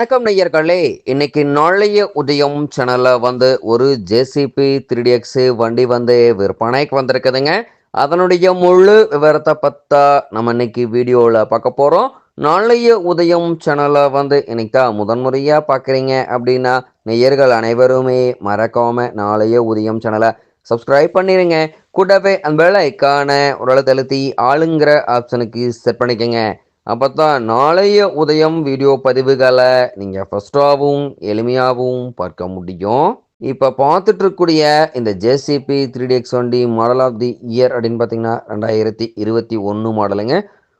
வணக்கம் நெய்யர்களே இன்னைக்கு நாளைய உதயம் சேனல்ல வந்து ஒரு ஜேசிபி த்ரீ எக்ஸ் வண்டி வந்து விற்பனைக்கு வந்திருக்குதுங்க. அதனுடைய முழு விவரத்தை பத்தா நம்ம இன்னைக்கு வீடியோவில் பார்க்க போகிறோம் நாளைய உதயம் சேனலை வந்து இன்னைக்கு தான் முதன்முறையாக பார்க்குறீங்க அப்படின்னா நெய்யர்கள் அனைவருமே மறக்காம நாளைய உதயம் சேனலை சப்ஸ்கிரைப் பண்ணிடுங்க கூடவே அந்த வேலைக்கான ஒரு அழுத்தி ஆளுங்கிற ஆப்ஷனுக்கு செட் பண்ணிக்கோங்க. அப்போ தான் நாளைய உதயம் வீடியோ பதிவுகளை நீங்கள் ஃபஸ்ட்டாகவும் எளிமையாகவும் பார்க்க முடியும். இப்போ பார்த்துட்டு இருக்கக்கூடிய இந்த ஜேசிபி த்ரீ டி எக்ஸ் வண்டி மாடல் ஆஃப் தி இயர் அப்படின்னு பார்த்தீங்கன்னா ரெண்டாயிரத்தி இருபத்தி ஒன்று மாடலுங்க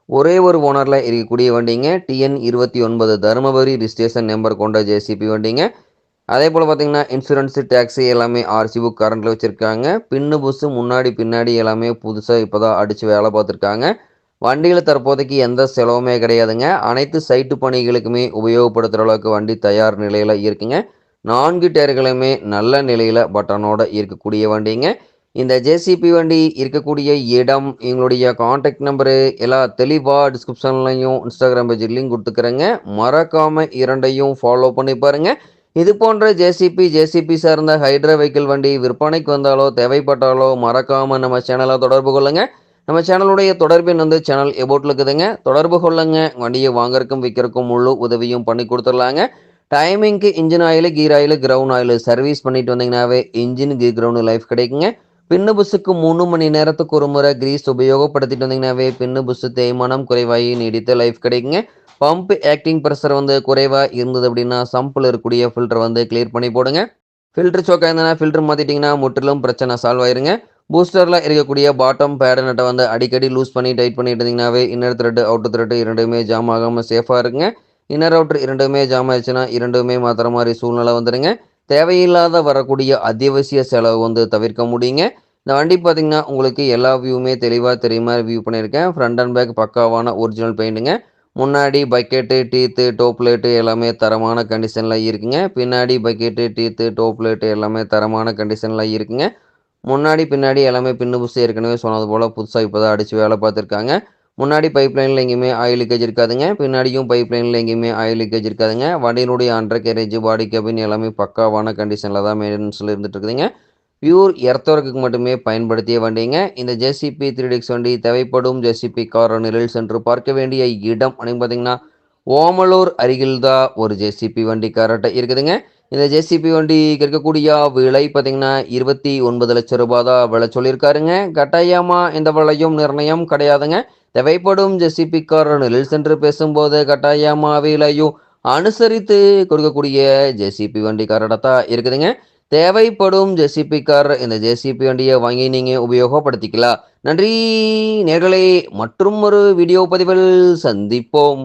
ஒரே ஒரு ஓனரில் இருக்கக்கூடிய வண்டிங்க. டிஎன் இருபத்தி ஒன்பது தருமபுரி ரிஜிஸ்ட்ரேஷன் நம்பர் கொண்ட ஜேசிபி வண்டிங்க. அதே போல் பார்த்தீங்கன்னா இன்சூரன்ஸு டேக்ஸி எல்லாமே ஆர்சி புக் கரண்டில் வச்சுருக்காங்க. பின்னு புஸ்ஸு முன்னாடி பின்னாடி எல்லாமே புதுசாக இப்போ தான் அடித்து வேலை பார்த்துருக்காங்க. வண்டியில் தற்போதைக்கு எந்த செலவுமே கிடையாதுங்க. அனைத்து சைட்டு பணிகளுக்குமே உபயோகப்படுத்துகிற அளவுக்கு வண்டி தயார் நிலையில் இருக்குங்க. நான்கு டயர்களுமே நல்ல நிலையில் பட்டனோட இருக்கக்கூடிய வண்டிங்க. இந்த ஜேசிபி வண்டி இருக்கக்கூடிய இடம் எங்களுடைய காண்டாக்ட் நம்பரு எல்லா தெளிவாக டிஸ்கிரிப்ஷன்லையும் இன்ஸ்டாகிராம் பேஜ் லிங்க் கொடுத்துக்கிறேங்க. மறக்காமல் இரண்டையும் ஃபாலோ பண்ணி பாருங்கள் இது போன்ற ஜேசிபி ஜேசிபி சார்ந்த ஹைட்ரா வெஹிக்கிள் வண்டி விற்பனைக்கு வந்தாலோ தேவைப்பட்டாலோ மறக்காமல் நம்ம சேனலை தொடர்பு கொள்ளுங்கள் நம்ம சேனலுடைய தொடர்பின் வந்து சேனல் எபோட்டில் இருக்குதுங்க. தொடர்பு கொள்ளுங்க. வண்டியை வாங்கறக்கும் விற்கிறக்கும் முழு உதவியும் பண்ணி கொடுத்துடலாங்க. டைமிங்க்கு engine oil gear oil ground oil service பண்ணிட்டு வந்தீங்கன்னாவே இன்ஜின் கீர் கிரவுண்டு லைஃப் கிடைக்குங்க. பின்னு புஸ்ஸுக்கு மூணு மணி நேரத்துக்கு ஒரு முறை கிரீஸ் உபயோகப்படுத்திட்டு வந்தீங்கன்னாவே பின்னு புஸ்ஸு தேய்மானம் குறைவாகி நீடித்த லைஃப் கிடைக்குங்க. பம்ப் ஆக்டிங் ப்ரெஷர் வந்து குறைவாக இருந்தது அப்படின்னா சம்பில் இருக்கக்கூடிய ஃபில்டர் வந்து கிளியர் பண்ணி போடுங்க. ஃபில்டர் சோக்காக இருந்ததுன்னா ஃபில்டர் மாற்றிட்டிங்கன்னா முற்றிலும் பிரச்சனை சால்வ் ஆயிருங்க. பூஸ்டரில் இருக்கக்கூடிய பாட்டம் பேட நட்டை வந்து அடிக்கடி லூஸ் பண்ணி டைட் பண்ணிட்டு இருந்தீங்கன்னாவே இன்னர் த்ரெட்டு அவுட்டர் த்ரெட்டு இரண்டுமே ஜாம் ஆகாமல் சேஃபாக இருக்குங்க இன்னர் அவுட்டர் இரண்டுமே ஜாம் ஆயிடுச்சுன்னா இரண்டுமே மாத்திர மாதிரி சூழ்நிலை வந்துடுங்க. தேவையில்லாத வரக்கூடிய அத்தியாவசிய செலவு வந்து தவிர்க்க முடியுங்க. இந்த வண்டி பார்த்தீங்கன்னா உங்களுக்கு எல்லா வியூவுமே தெளிவாக தெரியுமா வியூ பண்ணியிருக்கேன். ஃப்ரண்ட் அண்ட் பேக் பக்காவான ஒரிஜினல் பெயிண்ட்டுங்க முன்னாடி பக்கெட்டு டீத்து டோப்லேட்டு எல்லாமே தரமான கண்டிஷனில் இருக்குங்க. பின்னாடி பக்கெட்டு டீத்து டோப்லேட்டு எல்லாமே தரமான கண்டிஷனில் இருக்குங்க. முன்னாடி பின்னாடி எல்லாமே பின்னு புதுசு ஏற்கனவே சொன்னது போல் புதுசாக இப்போ தான் அடித்து வேலை பார்த்துருக்காங்க. முன்னாடி பைப் லைனில் எங்கேயுமே ஆயில் லீக்கேஜ் இருக்காதுங்க. பின்னாடியும் பைப் லைனில் எங்கேயுமே ஆயில் லீக்கேஜ் இருக்காதுங்க. வண்டியினுடைய அண்டர் கேரேஜ் பாடி கேபின் எல்லாமே பக்காவான கண்டிஷனில் தான் மெயின்டெனன்ஸில் இருந்துட்டு இருக்குதுங்க. பியூர் எர்த்தவர்க்கு மட்டுமே பயன்படுத்திய வண்டிங்க. இந்த ஜேசிபி த்ரீ டிக்ஸ் வண்டி தேவைப்படும் ஜேசிபி கார் நிழல் சென்று பார்க்க வேண்டிய இடம் அப்படின்னு பார்த்தீங்கன்னா ஓமலூர் அருகில் தான் ஒரு ஜேசிபி வண்டி கரெக்டாக இருக்குதுங்க. இந்த ஜேசிபி வண்டி இருக்கக்கூடிய விலை பார்த்தீங்கன்னா இருபத்தி ஒன்பது லட்சம் ரூபாய் தான் விலை சொல்லியிருக்காருங்க. கட்டாயமாக இந்த விலையும் நிர்ணயம் கிடையாதுங்க. தேவைப்படும் ஜெசிபி நிலையில் சென்று பேசும்போது கட்டாயமாக விலையும் அனுசரித்து கொடுக்கக்கூடிய ஜேசிபி வண்டிக்காரட தான் இருக்குதுங்க. தேவைப்படும் ஜெசிபி கார் இந்த ஜேசிபி வண்டியை வாங்கி நீங்கள் உபயோகப்படுத்திக்கலாம். நன்றி நேர்களை மற்றும் ஒரு வீடியோ பதிவில் சந்திப்போம்.